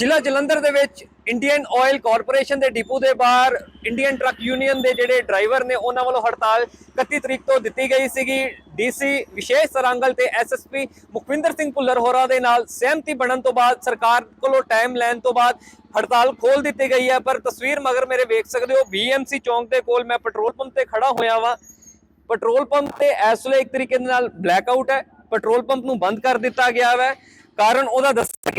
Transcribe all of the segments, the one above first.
ਜ਼ਿਲ੍ਹਾ ਜਲੰਧਰ ਦੇ ਵਿੱਚ ਇੰਡੀਅਨ ਆਇਲ ਕਾਰਪੋਰੇਸ਼ਨ ਦੇ ਡਿਪੂ ਦੇ ਬਾਹਰ ਇੰਡੀਅਨ ਟਰੱਕ ਯੂਨੀਅਨ ਦੇ ਜਿਹੜੇ ਡਰਾਈਵਰ ਨੇ, ਉਹਨਾਂ ਵੱਲੋਂ ਹੜਤਾਲ 31 ਤਰੀਕ ਤੋਂ ਦਿੱਤੀ ਗਈ ਸੀਗੀ। ਡੀਸੀ ਵਿਸ਼ੇਸ਼ ਸਰਾਂਗਲ ਤੇ ਐਸਐਸਪੀ ਮੁਖਵਿੰਦਰ ਸਿੰਘ ਭੁੱਲਰ ਹੋਰਾਂ ਦੇ ਨਾਲ ਸਹਿਮਤੀ ਬਣਨ ਤੋਂ ਬਾਅਦ ਸਰਕਾਰ ਕੋਲੋਂ ਟਾਈਮ ਲੈਣ ਤੋਂ ਬਾਅਦ ਹੜਤਾਲ ਖੋਲ ਦਿੱਤੀ ਗਈ ਹੈ। ਪਰ ਤਸਵੀਰ ਮਗਰ ਮੇਰੇ ਵੇਖ ਸਕਦੇ ਹੋ ਬੀਐਮਸੀ ਚੌਂਕ ਦੇ ਕੋਲ ਮੈਂ ਪੈਟਰੋਲ ਪੰਪ ਤੇ ਖੜਾ ਹੋਇਆ ਵਾਂ। ਪੈਟਰੋਲ ਪੰਪ ਤੇ ਇਸ ਵੇਲੇ ਇੱਕ ਤਰੀਕੇ ਦੇ ਨਾਲ ਬਲੈਕ ਆਊਟ ਹੈ। ਪੈਟਰੋਲ ਪੰਪ ਨੂੰ ਬੰਦ ਕਰ ਦਿੱਤਾ ਗਿਆ ਹੈ ਕਾਰਨ ਉਹਦਾ ਦੱਸਿਆ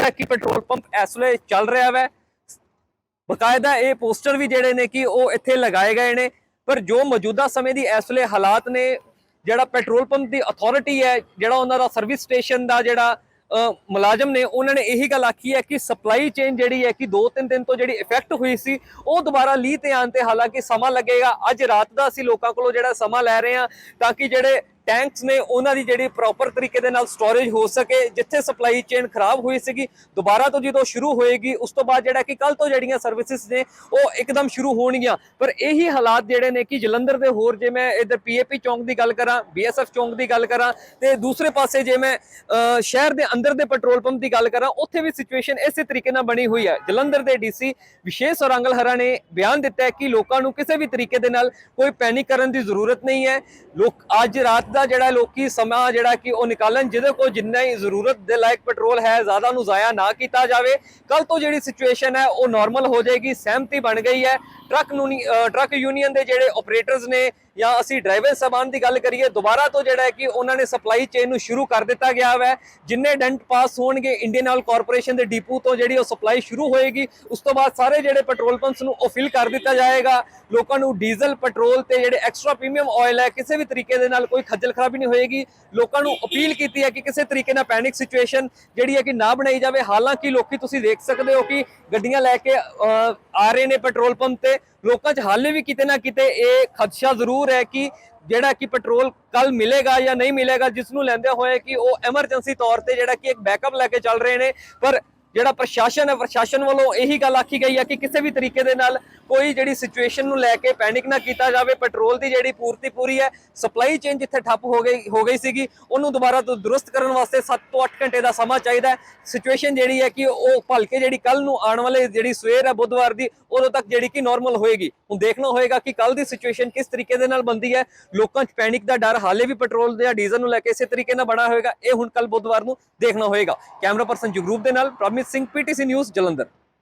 ਗਿਆ ਕਿ ਪੈਟਰੋਲ ਪੰਪ ਇਸ ਵੇਲੇ ਚੱਲ ਰਿਹਾ ਹੈ ਬਕਾਇਦਾ ਇਹ ਪੋਸਟਰ ਵੀ ਜਿਹੜੇ ਨੇ ਕਿ ਉਹ ਇੱਥੇ ਲਗਾਏ ਗਏ ਨੇ। ਪਰ ਜੋ ਮੌਜੂਦਾ ਸਮੇਂ ਦੀ ਇਸ ਵੇਲੇ ਹਾਲਾਤ ਨੇ ਜਿਹੜਾ ਪੈਟਰੋਲ ਪੰਪ ਦੀ ਅਥਾਰਟੀ ਹੈ ਜਿਹੜਾ ਉਹਨਾਂ ਦਾ ਸਰਵਿਸ ਸਟੇਸ਼ਨ ਦਾ ਜਿਹੜਾ ਅ, ਮੁਲਾਜ਼ਮ ਨੇ ਉਹਨਾਂ ਨੇ ਇਹੀ ਗੱਲ ਆਖੀ ਹੈ ਕਿ ਸਪਲਾਈ ਚੇਨ ਜਿਹੜੀ ਹੈ ਕਿ 2-3 ਦਿਨ ਤੋਂ ਜਿਹੜੀ ਇਫੈਕਟ ਹੋਈ ਸੀ ਉਹ ਦੁਬਾਰਾ ਲੀ ਤੇ ਆਉਣ ਤੇ ਹਾਲਾਂਕਿ ਸਮਾਂ ਲੱਗੇਗਾ। ਅੱਜ ਰਾਤ ਦਾ ਅਸੀਂ ਲੋਕਾਂ ਕੋਲੋਂ ਜਿਹੜਾ ਸਮਾਂ ਲੈ ਰਹੇ ਹਾਂ ਤਾਂ ਕਿ ਜਿਹੜੇ ਟੈਂਕਸ ਨੇ ਉਹਨਾਂ ਦੀ ਜਿਹੜੀ ਪ੍ਰੋਪਰ ਤਰੀਕੇ ਦੇ ਨਾਲ ਸਟੋਰੇਜ ਹੋ ਸਕੇ, ਜਿੱਥੇ ਸਪਲਾਈ ਚੇਨ ਖਰਾਬ ਹੋਈ ਸੀਗੀ, ਦੁਬਾਰਾ ਤੋਂ ਜਦੋਂ ਸ਼ੁਰੂ ਹੋਏਗੀ, ਉਸ ਤੋਂ ਬਾਅਦ ਜਿਹੜਾ ਕਿ ਕੱਲ ਤੋਂ ਜਿਹੜੀਆਂ ਸਰਵਿਸਿਜ਼ ਨੇ, ਉਹ ਇੱਕਦਮ ਸ਼ੁਰੂ ਹੋਣਗੀਆਂ। ਪਰ ਇਹੀ ਹਾਲਾਤ ਜਿਹੜੇ ਨੇ ਕਿ ਜਲੰਧਰ ਦੇ ਹੋਰ, ਜੇ ਮੈਂ ਇਧਰ ਪੀਏਪੀ ਚੌਂਕ ਦੀ ਗੱਲ ਕਰਾਂ ਬੀਐਸਐਫ ਚੌਂਕ ਦੀ ਗੱਲ ਕਰਾਂ, ਤੇ ਦੂਸਰੇ ਪਾਸੇ ਜੇ ਮੈਂ ਸ਼ਹਿਰ ਦੇ ਅੰਦਰ ਦੇ ਪੈਟਰੋਲ ਪੰਪ ਦੀ ਗੱਲ ਕਰਾਂ, ਉੱਥੇ ਵੀ ਸਿਚੁਏਸ਼ਨ ਇਸੇ ਤਰੀਕੇ ਨਾਲ ਬਣੀ ਹੋਈ ਹੈ। ਜਲੰਧਰ ਦੇ ਡੀਸੀ ਵਿਸ਼ੇਸ਼ ਔਰੰਗਲ ਹਰਾ ਨੇ ਬਿਆਨ ਦਿੱਤਾ ਹੈ ਕਿ ਲੋਕਾਂ ਨੂੰ ਕਿਸੇ ਵੀ ਤਰੀਕੇ ਦੇ ਨਾਲ ਕੋਈ ਪੈਨਿਕ ਕਰਨ ਦੀ ਜ਼ਰੂਰਤ ਨਹੀਂ ਹੈ। ਲੋਕ ਅੱਜ ਰਾਤ ਦਾ ਜਿਹੜਾ ਲੋਕੀ ਸਮਾਂ ਜਿਹੜਾ ਕਿ ਉਹ ਨਿਕਾਲਣ, ਜਿਹਦੇ ਕੋਲ ਜਿੰਨਾ ਹੀ ਜ਼ਰੂਰਤ ਦੇ ਲਾਇਕ ਪੈਟਰੋਲ ਹੈ, ਜ਼ਿਆਦਾ ਨੂੰ ਜ਼ਾਇਆ ਨਾ ਕੀਤਾ ਜਾਵੇ। ਕੱਲ ਤੋਂ ਜਿਹੜੀ ਸਿਚੁਏਸ਼ਨ ਹੈ, ਉਹ ਨਾਰਮਲ ਹੋ ਜਾਏਗੀ, ਸਹਿਮਤੀ ਬਣ ਗਈ ਹੈ। ਟਰੱਕ ਨੂੰ ਟਰੱਕ ਯੂਨੀਅਨ ਦੇ ਜਿਹੜੇ ਆਪਰੇਟਰਸ ਨੇ ਜਾਂ ਅਸੀਂ ਡਰਾਈਵਰ ਸਮਾਨ ਦੀ ਗੱਲ ਕਰੀਏ, ਦੁਬਾਰਾ ਤੋਂ ਜਿਹੜਾ ਹੈ ਕਿ ਉਹਨਾਂ ਨੇ ਸਪਲਾਈ ਚੇਨ ਨੂੰ ਸ਼ੁਰੂ ਕਰ ਦਿੱਤਾ ਗਿਆ ਹੈ ਜਿੰਨੇ ਡੈਂਟ ਪਾਸ ਹੋਣਗੇ ਇੰਡੀਅਨ ਆਇਲ ਕਾਰਪੋਰੇਸ਼ਨ ਦੇ ਡਿਪੂ ਤੋਂ ਜਿਹੜੀ ਉਹ ਸਪਲਾਈ ਸ਼ੁਰੂ ਹੋਏਗੀ, ਉਸ ਤੋਂ ਬਾਅਦ ਸਾਰੇ ਜਿਹੜੇ ਪੈਟਰੋਲ ਪੰਪਸ ਨੂੰ ਉਹ ਫਿਲ ਕਰ ਦਿੱਤਾ ਜਾਏਗਾ। ਲੋਕਾਂ ਨੂੰ ਡੀਜ਼ਲ ਪੈਟਰੋਲ ਤੇ ਜਿਹੜੇ ਐਕਸਟਰਾ ਪ੍ਰੀਮੀਅਮ ਆਇਲ ਹੈ, ਕਿਸੇ ਵੀ ਤਰੀਕੇ ਦੇ ਨਾਲ ਕੋਈ ਖੱਜਲ ਖਰਾਬੀ ਨਹੀਂ ਹੋਏਗੀ। ਲੋਕਾਂ ਨੂੰ ਅਪੀਲ ਕੀਤੀ ਹੈ ਕਿ ਕਿਸੇ ਤਰੀਕੇ ਨਾਲ ਪੈਨਿਕ ਸਿਚੁਏਸ਼ਨ ਜਿਹੜੀ ਹੈ ਕਿ ਨਾ ਬਣਾਈ ਜਾਵੇ। ਹਾਲਾਂਕਿ ਲੋਕੀ ਤੁਸੀਂ ਦੇਖ ਸਕਦੇ ਹੋ ਕਿ ਗੱਡੀਆਂ ਲੈ ਕੇ ਆ ਰਹੇ ਨੇ ਪੈਟਰੋਲ ਪੰਪ ਤੇ। ਲੋਕਾਂ 'ਚ ਹਾਲੇ ਵੀ ਕਿਤੇ ਨਾ ਕਿਤੇ ਇਹ ਖਦਸ਼ਾ ਜ਼ਰੂਰ ਹੈ ਕਿ ਜਿਹੜਾ ਕਿ ਪੈਟਰੋਲ ਕੱਲ ਮਿਲੇਗਾ ਜਾਂ ਨਹੀਂ ਮਿਲੇਗਾ, ਜਿਸ ਨੂੰ ਲੈਂਦੇ ਹੋਏ ਕਿ ਉਹ ਐਮਰਜੈਂਸੀ ਤੌਰ ਤੇ ਜਿਹੜਾ ਕਿ ਇੱਕ ਬੈਕਅਪ ਲੈ ਕੇ ਚੱਲ ਰਹੇ ਨੇ। ਪਰ ਜਿਹੜਾ ਪ੍ਰਸ਼ਾਸਨ ਹੈ, ਪ੍ਰਸ਼ਾਸਨ ਵੱਲੋਂ ਇਹੀ ਗੱਲ ਆਖੀ ਗਈ ਹੈ ਕਿ ਕਿਸੇ ਵੀ ਤਰੀਕੇ ਦੇ ਨਾਲ ਕੋਈ ਜਿਹੜੀ ਸਿਚੁਏਸ਼ਨ ਨੂੰ ਲੈ ਕੇ ਪੈਨਿਕ ਨਾ ਕੀਤਾ ਜਾਵੇ। ਪੈਟਰੋਲ ਦੀ ਜਿਹੜੀ ਪੂਰਤੀ ਪੂਰੀ ਹੈ ਸਪਲਾਈ ਚੇਨ ਜਿੱਥੇ ਠੱਪ ਹੋ ਗਈ ਹੋ ਗਈ ਸੀਗੀ, ਉਹਨੂੰ ਦੁਬਾਰਾ ਤੋਂ ਦਰੁਸਤ ਕਰਨ ਵਾਸਤੇ 7 ਤੋਂ 8 ਘੰਟੇ ਦਾ ਸਮਾਂ ਚਾਹੀਦਾ ਹੈ। ਸਿਚੁਏਸ਼ਨ ਜਿਹੜੀ ਹੈ ਕਿ ਉਹ ਭਲਕੇ ਜਿਹੜੀ ਕੱਲ ਨੂੰ ਆਉਣ ਵਾਲੇ, ਜਿਹੜੀ ਸਵੇਰ ਹੈ ਬੁੱਧਵਾਰ ਦੀ, ਉਦੋਂ ਤੱਕ ਜਿਹੜੀ ਕਿ ਨਾਰਮਲ ਹੋਏਗੀ। ਹੁਣ ਦੇਖਣਾ ਹੋਏਗਾ ਕਿ ਕੱਲ ਦੀ ਸਿਚੁਏਸ਼ਨ ਕਿਸ ਤਰੀਕੇ ਦੇ ਨਾਲ ਬੰਦੀ ਹੈ। ਲੋਕਾਂ 'ਚ ਪੈਨਿਕ ਦਾ ਡਰ ਹਾਲੇ ਵੀ ਪੈਟਰੋਲ ਜਾਂ ਡੀਜ਼ਲ ਨੂੰ ਲੈ ਕੇ ਇਸੇ ਤਰੀਕੇ ਨਾਲ ਬਣਾ ਹੋਏਗਾ। ਇਹ ਹੁਣ ਕੱਲ ਬੁੱਧਵਾਰ ਨੂੰ ਦੇਖਣਾ ਹੋਏਗਾ। ਕੈਮਰਾ ਪਰਸਨ ਜਗਰੂਪ ਦੇ ਨਾਲ ਪ੍ਰੋਮਿਸ ਪ੍ਰਮਿਤ ਸਿੰਘ ਪੀਟੀਸੀ ਨਿਊਜ਼ ਜਲੰਧਰ